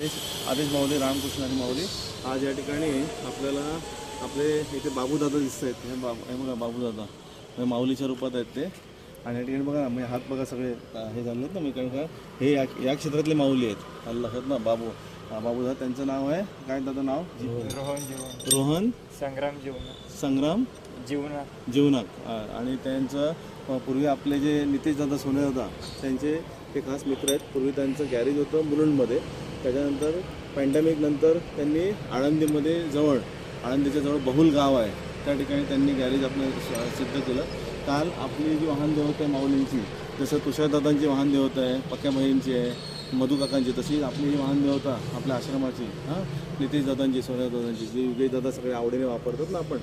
आदेश माऊली रामकृष्ण आणि माऊली. आज या ठिकाणी आपल्याला आपले इथे बाबूदादा दिसत आहेत हे बाबू हे बघा बाबूदादा. हे माऊलीच्या रूपात आहेत ते. आणि या ठिकाणी बघा ना म्हणजे हात बघा सगळे हे झाले आहेत ना मी कारण का हे या या क्षेत्रातले माऊली आहेत. लक्षात ना बाबू. बाबूदादा त्यांचं नाव आहे. काय दादा नाव? रोहन जीवन. रोहन संग्राम जीवन. संग्राम. जीवना जीवनात. आणि त्यांचं पूर्वी आपले जे नितेश दादा सोने दादा त्यांचे ते खास मित्र आहेत. पूर्वी त्यांचं गॅरेज होतं मुलुंडमध्ये त्याच्यानंतर पॅन्डेमिक नंतर त्यांनी आळंदीमध्ये जवळ आळंदीच्या जवळ बहुल गाव आहे. त्या ठिकाणी त्यांनी गॅरेज आपलं सिद्ध केलं. काल आपली जी वाहन देवता आहे माऊलींची जसं तुषारदादांची वाहन देवता आहे पक्क्या बहिणींची आहे मधुकाकांची तशी आपली जी वाहन मिळवता आपल्या आश्रमाची हां? नितेश दादांची सोन्या दादांची जी विजय दादा सगळे आवडीने वापरतात ना आपण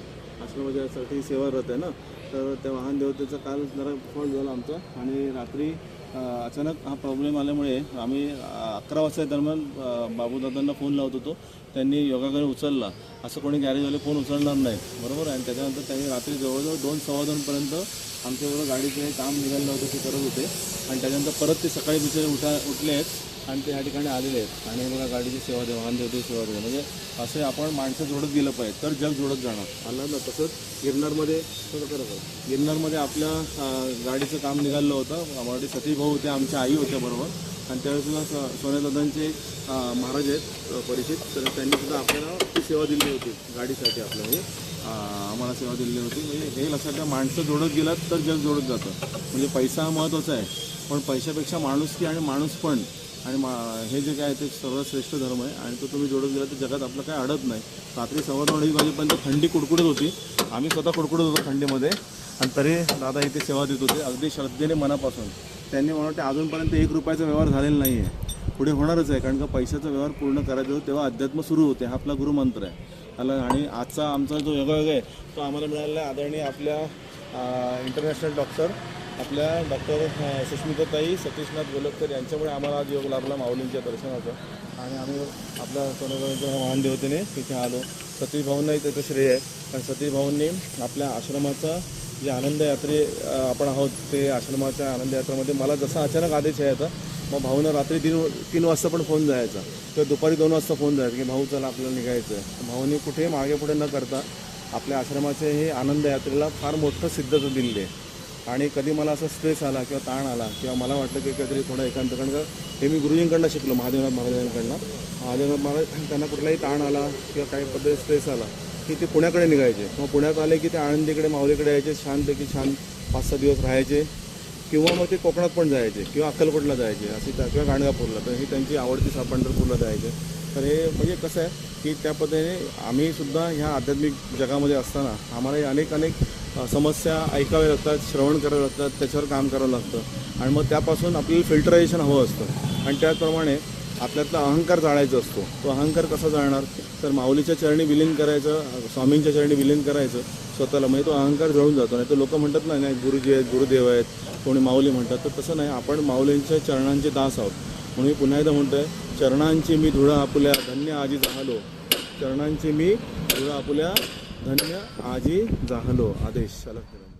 आश्रमाच्यासाठी सेवारत आहे ना? तर त्या वाहन देवतेचा काल जरा फॉल्ट झाला आमचा आणि रात्री अचानक हा प्रॉब्लेम आल्यामुळे आम्ही अकरा वाजता दरम्यान बाबूदादांना फोन लावत होतो. त्यांनी योगाकडे उचलला. असं कोणी गॅरेजवाले फोन उचलणार नाही. बरोबर? आणि त्याच्यानंतर त्यांनी रात्री जवळजवळ दोन सव्वा दोनपर्यंत आमच्याबरोबर गाडीचे काम निघालं होतं ते करत होते. आणि त्याच्यानंतर परत ते सकाळी बिचारे उठा उठले आहेत आणि ते ह्या ठिकाणी आलेले आहेत. आणि बघा गाडीची सेवा दे वाहन देवते सेवा दे म्हणजे असे आपण माणसं जोडत गेलं पाहिजे तर जग जोडत जाणार. आलं ना तसंच गिरनारमध्ये. गिरनारमध्ये आपल्या गाडीचं काम निघालं होतं. मराठी सतीश भाऊ होते आमच्या आई होत्या बरोबर. आणि त्यावेळेस सुद्धा स- सोन्यादादांचे अं, महाराज आहेत परिचित तर त्यांनी सुद्धा आपल्याला ती सेवा दिली होती गाडीसाठी आपल्या म्हणजे आम्हाला सेवा दिलेली होती. म्हणजे हे लक्षात घ्या माणसं जोडत गेलात तर जग जोडत जातं. म्हणजे पैसा हा महत्त्वाचा आहे. पण पैशापेक्षा माणुसकी आणि माणूस पण आणि मा हे जे काय आहे ते सर्वात श्रेष्ठ धर्म आहे. आणि तो तुम्ही जोडत गेला तर जगात आपलं काय अडत नाही. रात्री सव्वा दोन अडीच वाजेपर्यंत थंडी कुडकुडत होती. आम्ही स्वतः कुडकुडत होतो थंडीमध्ये. आणि तरी दादा इथे सेवा देत होते अगदी श्रद्धेने मनापासून. त्यांनी मला वाटते अजूनपर्यंत एक रुपयाचा व्यवहार झालेला नाही आहे पुढे होणारच आहे कारण का पैशाचा व्यवहार पूर्ण करायचा होता तेव्हा अध्यात्म सुरू होते. हा आपला गुरुमंत्र आहे. आला आणि आजचा आमचा जो योगायोग आहे तो आम्हाला मिळालेला आहे आदरणीय आपल्या इंटरनॅशनल डॉक्टर आपल्या डॉक्टर सुष्मिताताई सतीशनाथ गोलकर यांच्यामुळे आम्हाला आज योग लाभला माऊलींच्या दर्शनाचा. आणि आम्ही आपल्या सोनगावच्या महानदेवतेने तिथे आलो. सतीश भाऊंनाही त्याचं श्रेय आहे. कारण सतीश भाऊंनी आपल्या आश्रमाचा जे आनंद यात्रे आपण आहोत ते आश्रमाच्या आनंद यात्रामध्ये मला जसा अचानक आदेश यायचा मग भाऊनं रात्री तीन तीन वाजता पण फोन जायचा. किंवा दुपारी दोन वाजता फोन जायचा की भाऊ चला आपल्याला निघायचं आहे भाऊनी कुठे मागे पुढे न करता आपल्या आश्रमाचे हे आनंद यात्रेला फार मोठं सिद्धता दिलेली आहे. आणि कधी मला असं स्ट्रेस आला किंवा ताण आला किंवा मला वाटलं की काहीतरी थोडं एकांत कारण का हे मी गुरुजींकडनं शिकलो महादेवनाथ महाराजांकडनं. महादेवनाथ महाराज त्यांना कुठलाही ताण आला किंवा काही पद्धती स्ट्रेस आला की ते पुण्याकडे निघायचे. मग पुण्यात आले की ते आळंदीकडे माऊलीकडे यायचे छानपैकी छान पाच सहा दिवस राहायचे. किंवा मग ते कोकणात पण जायचे किंवा अक्कलकोटला जायचे अशी त्या किंवा गाणगापूरला. तर ही त्यांची आवडती सा पंढरपूरला जायचे. तर हे म्हणजे कसं आहे की त्या पद्धतीने आम्ही सुद्धा ह्या आध्यात्मिक जगामध्ये असताना आम्हाला अनेक अनेक समस्या ऐकाव्या लागतात श्रवण करावं लागतात त्याच्यावर काम करावं लागतं. आणि मग त्यापासून आपल्याला फिल्टरायझेशन हवं असतं. आणि त्याचप्रमाणे आपल्यातला अहंकार जाळायचा असतो. तो अहंकार कसा जाळणार? तर माऊलीच्या चरणी विलीन करायचं स्वामींच्या चरणी विलीन करायचं स्वतःला. म्हणजे तो अहंकार जळून जातो. नाही तर लोक म्हणतात ना नाही गुरुजी आहेत गुरुदेव आहेत कोणी माऊली म्हणतात. तर तसं नाही. आपण माऊलींच्या चरणांचे दास आहोत. म्हणून मी पुन्हा एकदा म्हणतोय चरणांची मी धुळा आपुल्या धन्य आजी झालो चरणांची मी धुळा आपुल्या धन्य आजी जाहलो आदेश. अलग